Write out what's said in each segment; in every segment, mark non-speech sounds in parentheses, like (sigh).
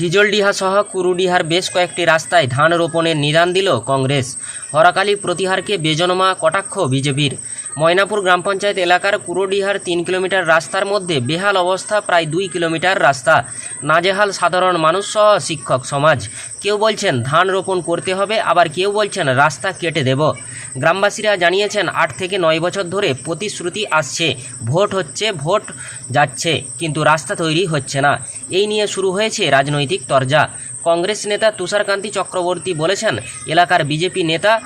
হিজলডিহা সহ কুরুডিহার বেশ কয়েকটি রাস্তায় ধান রোপণের নিদান দিল কংগ্রেস। হরাকালী প্রতিহারকে বেজনমা কটাক্ষ বিজেপির। ময়নাপুর গ্রাম পঞ্চায়েত এলাকার কুরুডিহার তিন কিলোমিটার রাস্তার মধ্যে বেহাল অবস্থা, প্রায় দুই কিলোমিটার রাস্তা। নাজেহাল সাধারণ মানুষ সহ শিক্ষক সমাজ। কেউ বলছেন, ধান রোপণ করতে হবে। আবার কেউ বলছেন, রাস্তা কেটে দেব। গ্রামবাসীরা জানিয়েছেন, আট থেকে নয় বছর ধরে প্রতিশ্রুতি আসছে। ভোট হচ্ছে, ভোট যাচ্ছে, কিন্তু রাস্তা তৈরি হচ্ছে না। এই নিয়ে শুরু হয়েছে রাজনৈতিক তরজা। কংগ্রেস নেতা তুষারকান্তি চক্রবর্তী বলেছেন, এলাকার বিজেপি নেতা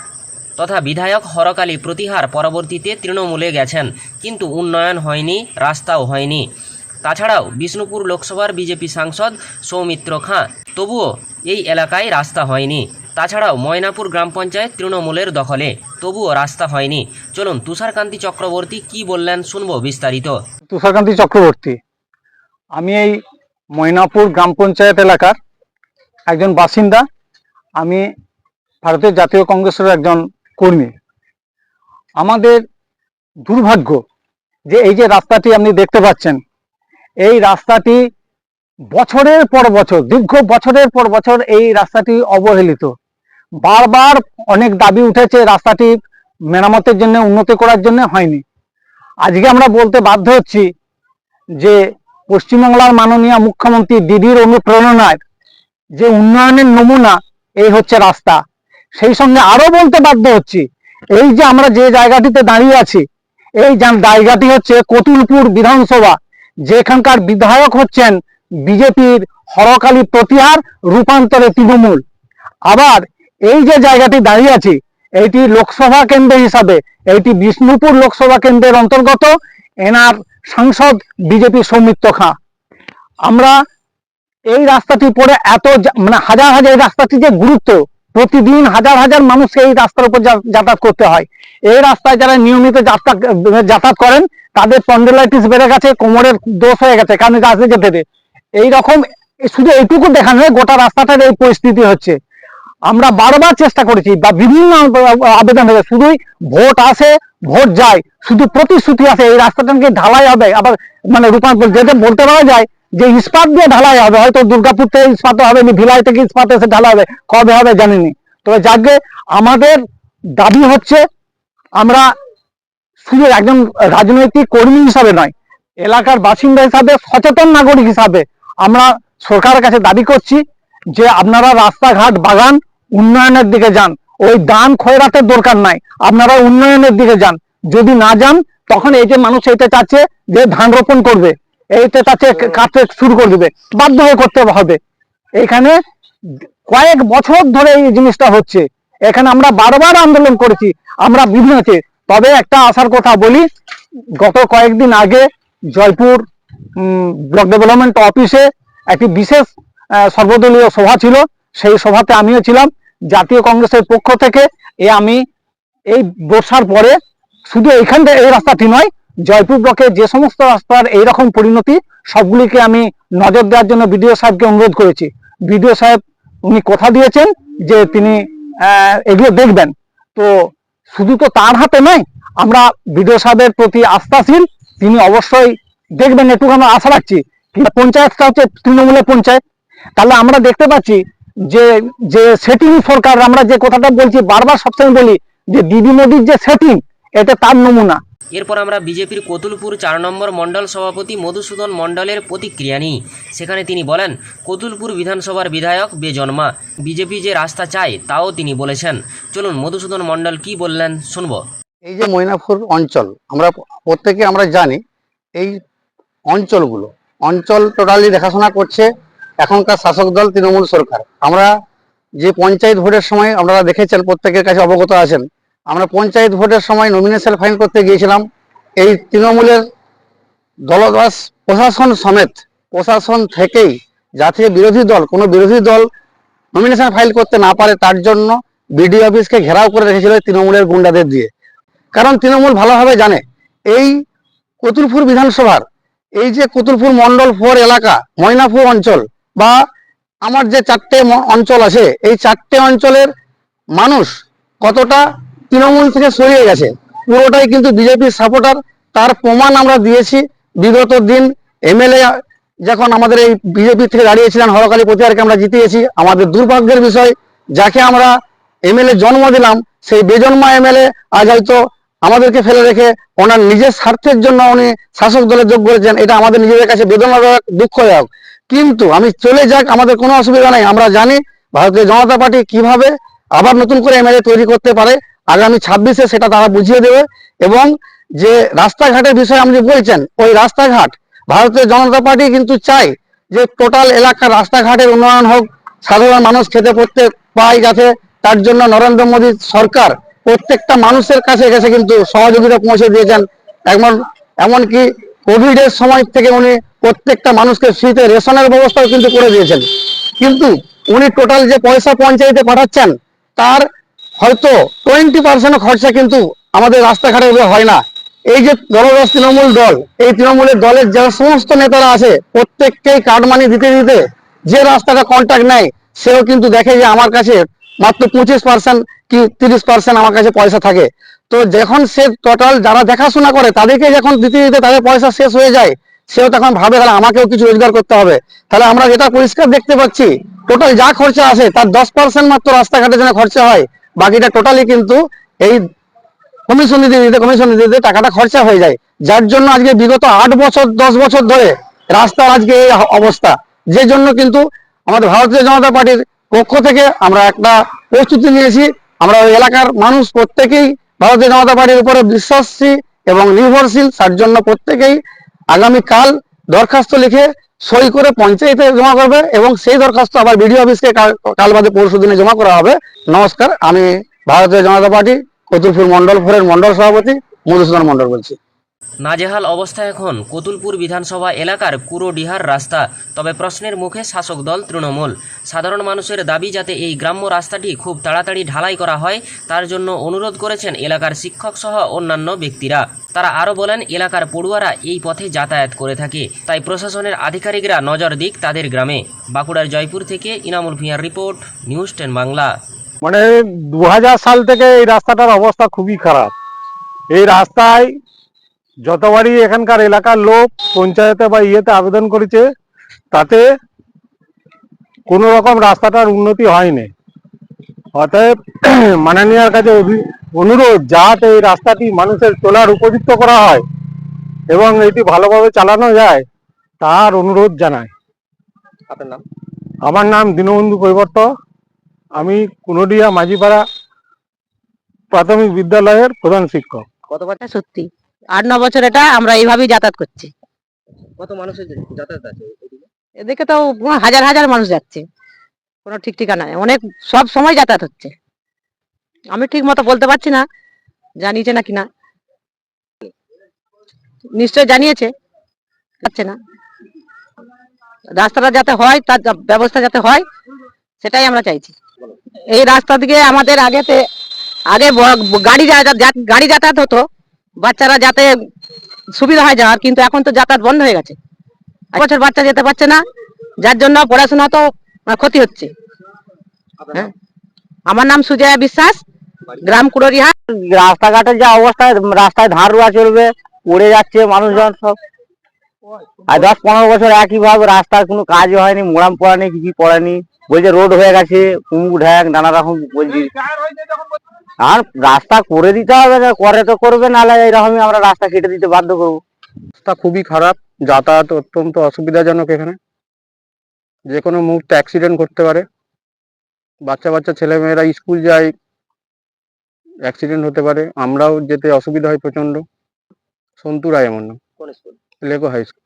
তথা বিধায়ক হরকালী প্রতিহার পরবর্তীতে তৃণমূলে গেছেন। কিন্তু উন্নয়ন হয়নি, রাস্তাও হয়নি। তাছাড়াও বিষ্ণুপুর লোকসভার বিজেপি সাংসদ সৌমিত্র খাঁ, তবুও এই এলাকায় রাস্তা হয়নি। তাছাড়াও ময়নাপুর গ্রাম পঞ্চায়েত তৃণমূলের দখলে, তবুও রাস্তা হয়নি। চলুন তুষারকান্তি চক্রবর্তী কি বললেন শুনব বিস্তারিত। তুষারকান্তি চক্রবর্তী, আমি এই ময়নাপুর গ্রাম পঞ্চায়েত এলাকার একজন বাসিন্দা। আমি ভারতের জাতীয় কংগ্রেসের একজন কর্মী। আমাদের দুর্ভাগ্য যে এই যে রাস্তাটি আপনি দেখতে পাচ্ছেন, এই রাস্তাটি বছরের পর বছর, দীর্ঘ বছরের পর বছর এই রাস্তাটি অবহেলিত। বারবার অনেক দাবি উঠেছে রাস্তাটি মেরামতের জন্য, উন্নতি করার জন্য হয়নি। আজকে আমরা বলতে বাধ্য হচ্ছি যে পশ্চিমবাংলার মাননীয় মুখ্যমন্ত্রী দিদির অনুপ্রেরণায় যে উন্নয়নের নমুনা, এই হচ্ছে রাস্তা। সেই সঙ্গে আরও বলতে বাধ্য হচ্ছি, এই যে আমরা যে জায়গাটিতে দাঁড়িয়ে আছি, এই জায়গাটি হচ্ছে কতুলপুর বিধানসভা, যেখানকার বিধায়ক হচ্ছেন বিজেপির হরকালী প্রতিহার রূপান্তরে তৃণমূল। আবার এই যে জায়গাটি দাঁড়িয়ে আছি, এইটি লোকসভা কেন্দ্র হিসাবে, এইটি বিষ্ণুপুর লোকসভা কেন্দ্রের অন্তর্গত, এনার সাংসদ বিজেপি সৌমিত্র খাঁ। আমরা এই রাস্তাটি পরে এত মানে হাজার হাজার এই রাস্তাটি যে গুরুত্ব প্রতিদিন হাজার হাজার মানুষকে এই রাস্তার উপর যাতায়াত করতে হয়। এই রাস্তায় যারা নিয়মিত যাতায়াত যাতায়াত করেন, তাদের স্পন্ডেলাইটিস বেড়ে গেছে, কোমরের দোষ হয়ে গেছে, কারণ গাছে যেতে যেতে এই রকম শুধু এইটুকু দেখানো হয় গোটা রাস্তাটার এই পরিস্থিতি হচ্ছে। আমরা বারবার চেষ্টা করেছি, বা বিভিন্ন আবেদন হয়েছে, শুধুই ভোট আসে, ভোট যায়, শুধু প্রতিশ্রুতি আছে এই রাস্তাটাকে ঢালাই হবে, আবার মানে রূপান্তর যেটা বলতে পারা যায় যে ইস্পাত দিয়ে ঢালাই হবে, হয়তো দুর্গাপুর থেকে ইস্পাত হবে না, ভিলাই থেকে ইস্পাত এসে ঢালা হবে, কবে হবে জানিনি। তবে যাকে আমাদের দাবি হচ্ছে, আমরা শুধু একজন রাজনৈতিক কর্মী হিসাবে নয়, এলাকার বাসিন্দা হিসাবে, সচেতন নাগরিক হিসাবে আমরা সরকারের কাছে দাবি করছি যে আপনারা রাস্তাঘাট, বাগান উন্নয়নের দিকে যান। ওই দান খয়রাতের দরকার নাই। আপনারা উন্নয়নের দিকে যান। যদি না যান, তখন এই যে মানুষ এইটা চাচ্ছে যে ধান রোপণ করবে। এইটা চাচ্ছে কাটতে শুরু করে দিবে। বাধ্য হয়ে করতে হবে। এখানে কয়েক বছর ধরে এই জিনিসটা হচ্ছে। এখানে আমরা বারবার আন্দোলন করেছি। আমরা বিভিন্ন তবে একটা আসার কথা বলি গত কয়েকদিন আগে জয়পুর ব্লক ডেভেলপমেন্ট অফিসে একটি বিশেষ সর্বদলীয় সভা ছিল। সেই সভাতে আমিও ছিলাম। জাতীয় কংগ্রেসের পক্ষ থেকে এ আমি এই বর্ষার পরে শুধু এইখান থেকে এই রাস্তাটি নয় জয়পুর ব্লকের যে সমস্ত রাস্তার এইরকম পরিণতি, সবগুলিকে আমি নজর দেওয়ার জন্য বিডিও সাহেবকে অনুরোধ করেছি। বিডিও সাহেব উনি কথা দিয়েছেন যে তিনি এগুলো দেখবেন। তো শুধু তো তার হাতে নয়, আমরা বিডিও সাহেবের প্রতি আস্থাশীল, তিনি অবশ্যই দেখবেন একটু আমরা আশা রাখছি। পঞ্চায়েতটা হচ্ছে তৃণমূলের পঞ্চায়েত। তাহলে আমরা দেখতে পাচ্ছি যে যে সেটিং সরকার, আমরা যে কথাটা বলছি, বারবার সবসময় বলি যে দিদি মোদির যে সেটিং এটা তার নমুনা। এরপর আমরা বিজেপির কতুলপুর চার নম্বর মণ্ডল সভাপতি মধুসূদন মণ্ডলের প্রতিক্রিয়া নিই। সেখানে তিনি বলেন, কতুলপুর বিধানসভার বিধায়ক বেজন্মা, বিজেপি যে রাস্তা চায় তাও তিনি বলেছেন। চলুন, মধুসূদন মণ্ডল কি বললেন শুনব। এই যে ময়নাপুর অঞ্চল, আমরা প্রত্যেকে আমরা জানি, এই অঞ্চলগুলো, অঞ্চল টোটালি দেখাশোনা করছে এখনকার শাসক দল তৃণমূল সরকার। আমরা যে পঞ্চায়েত ভোটের সময় আপনারা দেখেছেন, প্রত্যেকের কাছে অবগত আছেন আমরা পঞ্চায়েত ভোটের সময় নমিনেশন ফাইল করতে গিয়েছিলাম। এই তৃণমূলের দলদাস প্রশাসন সমেত, প্রশাসন থেকেই যাতে বিরোধী দল, কোনো বিরোধী দল নমিনেশন ফাইল করতে না পারে তার জন্য বিডিও অফিসকে ঘেরাও করে রেখেছিল তৃণমূলের গুন্ডাদের দিয়ে। কারণ তৃণমূল ভালোভাবে জানে, এই কতুলপুর বিধানসভার, এই যে কতুলপুর মন্ডল ফোর এলাকা ময়নাপুর অঞ্চল বা আমার যে চারটে অঞ্চল আছে, এই চারটে অঞ্চলের মানুষ কতটা তৃণমূল থেকে সরিয়ে গেছে। পুরোটাই কিন্তু বিজেপির সাপোর্টার তার প্রমাণ আমরা দিয়েছি বিগত দিন এমএলএ যখন আমাদের এই বিজেপি থেকে দাঁড়িয়েছিলেন হরকালী প্রতিহারকে আমরা জিতিয়েছি। আমাদের দুর্ভাগ্যের বিষয়, যাকে আমরা এমএলএ জন্ম দিলাম, সেই বেজন্মা এমএলএ আজ হয়তো আমাদেরকে ফেলে রেখে ওনার নিজের স্বার্থের জন্য উনি শাসক দলে যোগ করেছেন এটা আমাদের নিজেদের কাছে বেদনাদায়ক, দুঃখদায়ক। কিন্তু আমি চলে যাক, আমাদের কোনো অসুবিধা নাই, আমরা জানি ভারতীয় জনতা পার্টি কীভাবে আবার নতুন করে এমএলএ তৈরি করতে পারে। আগামী ছাব্বিশে সেটা তারা বুঝিয়ে দেবে এবং যে রাস্তাঘাটের বিষয়ে আপনি বলছেন, ওই রাস্তাঘাট ভারতীয় জনতা পার্টি কিন্তু চাই যে টোটাল এলাকার রাস্তাঘাটের উন্নয়ন হোক, সাধারণ মানুষ খেতে পড়তে পায় যাতে, তার জন্য নরেন্দ্র মোদী সরকার প্রত্যেকটা মানুষের কাছে কাছে কিন্তু সহযোগিতা পৌঁছে দিয়েছেন। এমন, এমনকি কোভিড এর সময় থেকে উনি প্রত্যেকটা মানুষকে ফ্রিতে রেশনের ব্যবস্থাও কিন্তু করে দিয়েছেন। কিন্তু উনি টোটাল যে পয়সা পঞ্চায়েতে পাঠাচ্ছেন তার হয়তো টোয়েন্টি পার্সেন্ট খরচা কিন্তু আমাদের রাস্তাঘাটে হয় না। এই যে দলরস তৃণমূল দল, এই তৃণমূলের দলের যারা সমস্ত নেতারা আছে, প্রত্যেককেই কার্ড মানি দিতে দিতে যে রাস্তাটা কন্ট্যাক্ট নেয়, সেও কিন্তু দেখে যে আমার কাছে মাত্র পঁচিশ পার্সেন্ট কি তিরিশ পার্সেন্ট আমার কাছে পয়সা থাকে। তো যখন সে টোটাল যারা দেখাশোনা করে, তাদেরকে যখন দিতে দিতে তাদের পয়সা শেষ হয়ে যায় সেও তখন ভাবে, তাহলে আমাকেও কিছু রোজগার করতে হবে। তাহলে আমরা যেটা পরিষ্কার দেখতে পাচ্ছি, টোটাল যা খরচা আছে তার দশ পার্সেন্ট মাত্র রাস্তাঘাটের জন্য খরচা হয়, বাকিটা টোটালি কিন্তু এই কমিশন দিতে দিতে কমিশন দিতে দিতে টাকাটা খরচা হয়ে যায়। যার জন্য আজকে বিগত আট বছর, দশ বছর ধরে রাস্তার আজকে এই অবস্থা। যে জন্য কিন্তু আমাদের ভারতীয় জনতা পার্টির পক্ষ থেকে আমরা একটা প্রস্তুতি নিয়েছি। আমরা ওই এলাকার মানুষ প্রত্যেকেই ভারতীয় জনতা পার্টির উপরে বিশ্বাসী এবং নির্ভরশীল, তার জন্য প্রত্যেকেই আগামীকাল দরখাস্ত লিখে সই করে পঞ্চায়েতে জমা করবে এবং সেই দরখাস্ত আবার বিডিও অফিসকে কাল- বাদে পরশু দিনে জমা করা হবে। নমস্কার, আমি ভারতীয় জনতা পার্টি কতুলপুর মন্ডল ফোরের মন্ডল সভাপতি মধুসূদন মন্ডল বলছি। নাজেহাল অবস্থা এখন। কতুলপুর বিধানসভা এলাকার কুরোডিহার রাস্তা। তবে প্রশ্নের মুখে শাসক দল তৃণমূল। সাধারণ মানুষের দাবি যাতে এই গ্রাম্য রাস্তাটি খুব তাড়াতাড়ি ঢালাই করা হয়, তার জন্য অনুরোধ করেছেন এলাকার শিক্ষক সহ অন্যান্য ব্যক্তিরা। তারা আরও বলেন, এলাকার পড়ুয়ারা এই পথে যাতায়াত করে থাকে। তাই প্রশাসনের আধিকারিকরা নজর দিক তাদের গ্রামে। বাঁকুড়ার জয়পুর থেকে ইনামুল ভিয়ার রিপোর্ট, নিউজ টেন বাংলা। মানে দু হাজার সাল থেকে এই রাস্তাটার অবস্থা খুবই খারাপ। এই রাস্তায় যতবারই এখানকার এলাকার লোক পঞ্চায়েতে বা ইয়েতে আবেদন করেছে তাতে কোনো রকম রাস্তাটার উন্নতি হয়নি। অতএব (clears throat) মাননীয়ার কাছে অনুরোধ যাতে এই রাস্তাটি মানুষের চলার উপযুক্ত করা হয় এবং এটি ভালোভাবে চালানো যায় তার অনুরোধ জানাই। আপনার নাম? আমার নাম দীনবন্ধু কৈবর্ত। আমি কুনডিয়া মাঝিপাড়া প্রাথমিক বিদ্যালয়ের প্রধান শিক্ষক। কতবার? এটা সত্যি। আট ন বছর এটা আমরা এইভাবেই যাতায়াত করছি। কত মানুষের যাতায়াত আছে এদিকে তো হাজার হাজার মানুষ যাচ্ছে। কোনো ঠিক ঠিকানা নেই। অনেক সব সময় যাতায়াত হচ্ছে। আমি ঠিক মতো বলতে পারছি না জানিয়েছে নাকি না? নিশ্চয় জানিয়েছে। যাচ্ছে না। রাস্তাটা যাতে হয় তার ব্যবস্থা যাতে হয় সেটাই আমরা চাইছি। এই রাস্তা দিকে আমাদের আগেতে আগে গাড়ি গাড়ি যাতায়াত হতো। বাচ্চারা যাতে সুবিধা হয় যাওয়ার, কিন্তু এখন তো যাতায়াত বন্ধ হয়ে গেছে। এক বছর বাচ্চা যেতে পারছে না, যার জন্য পড়াশোনা তো ক্ষতি হচ্ছে। হ্যাঁ? আমার নাম সুজয়া বিশ্বাস, গ্রাম কুড়রিহা রাস্তাঘাটের যা অবস্থা, রাস্তায় ধান রোয়া চলবে পড়ে যাচ্ছে মানুষজন সব। আর দশ পনেরো বছর একইভাবে রাস্তার কোনো কাজ হয়নি, মোড়াম পড়ানি কিছু পড়ানি। বলছে রোড হয়ে গেছে কুমুক ঢ্যাক নানা রকম বলছি। আর রাস্তা করে দিতে হবে না, করে তো করবে নাহলে এরকমই আমরা রাস্তা কেটে দিতে বাধ্য করব। রাস্তা খুবই খারাপ যাতায়াত অত্যন্ত অসুবিধাজনক এখানে। যে কোনো মুহূর্তে অ্যাক্সিডেন্ট করতে পারে। বাচ্চা বাচ্চা ছেলেমেয়েরা স্কুল যায় অ্যাক্সিডেন্ট হতে পারে। আমরাও যেতে অসুবিধা হয় প্রচণ্ড সন্তু রায় আমার নাম। Leko high school.